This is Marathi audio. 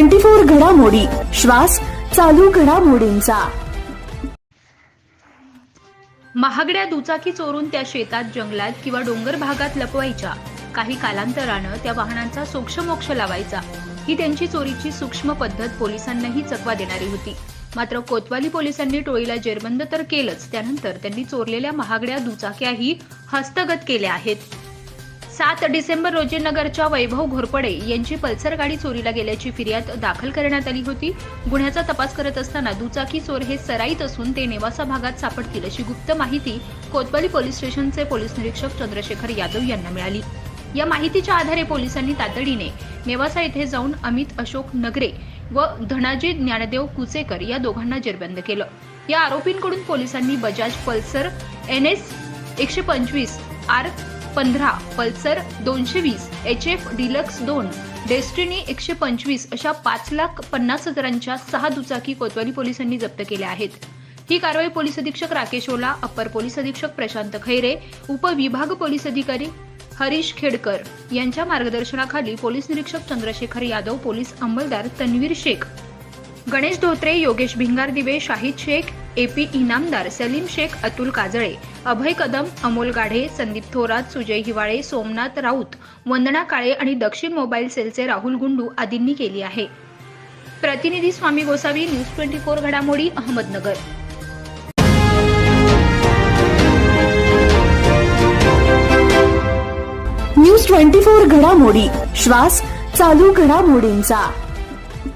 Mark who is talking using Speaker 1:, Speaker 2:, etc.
Speaker 1: ट्वेंटी फोर घडामोडी. श्वास चालू घडामोडींचा.
Speaker 2: महागड्या दुचाकी चोरून त्या शेतात जंगलात किंवा डोंगर भागात लपवायच्या. काही कालांतरानं त्या वाहनांचा सोक्षमोक्ष लावायचा. ही त्यांची चोरीची सूक्ष्म पद्धत पोलिसांनाही चकवा देणारी होती. मात्र कोतवाली पोलिसांनी टोळीला जेरबंद तर केलंच. त्यानंतर त्यांनी चोरलेल्या महागड्या दुचाक्याही हस्तगत केल्या आहेत. सात डिसेंबर रोजी नगरच्या वैभव घोरपडे यांची पल्सर गाडी चोरीला गेल्याची फिर्याद दाखल करण्यात आली होती. गुन्ह्याचा तपास करत असताना दुचाकी चोर हे सराईत असून ते नेवासा भागात सापडतील अशी गुप्त माहिती कोतवाली पोलीस स्टेशनचे पोलीस निरीक्षक चंद्रशेखर यादव यांना मिळाली. या माहितीच्या आधारे पोलिसांनी तातडीने नेवासा येथे जाऊन अमित अशोक नगरे व धनाजी ज्ञानदेव कुचेकर या दोघांना जेरबंद केलं. या आरोपींकडून पोलिसांनी बजाज पल्सर एन एस एकशे पंचवीस आर पंधरा पल्सर दोनशे वीस एच एफ डिलक्स दोन डेस्टिनी एकशे पंचवीस अशा पाच लाख पन्नास हजारांच्या सहा दुचाकी कोतवाली पोलिसांनी जप्त केल्या आहेत. ही कारवाई पोलीस अधीक्षक राकेश ओला अप्पर पोलीस अधीक्षक प्रशांत खैरे उपविभाग पोलीस अधिकारी हरीश खेडकर यांच्या मार्गदर्शनाखाली पोलीस निरीक्षक चंद्रशेखर यादव पोलीस अंमलदार Tanveer Shaikh Ganesh Dhotre Yogesh Bhingardive Shahid Shaikh A P Inamdar Salim Shaikh Atul Kajale Abhay Kadam Amol Gadhe Sandeep Thorat Sujay Hiwale Somnath Raut Vandana Kale आणि दक्षिण मोबाईल सेलचे राहुल गुंडू आदींनी केली आहे. प्रतिनिधी Swami Gosavi news twenty four घडामोडी अहमदनगर.
Speaker 1: न्यूज ट्वेंटी फोर घडामोडी श्वास चालू घडामोडींचा.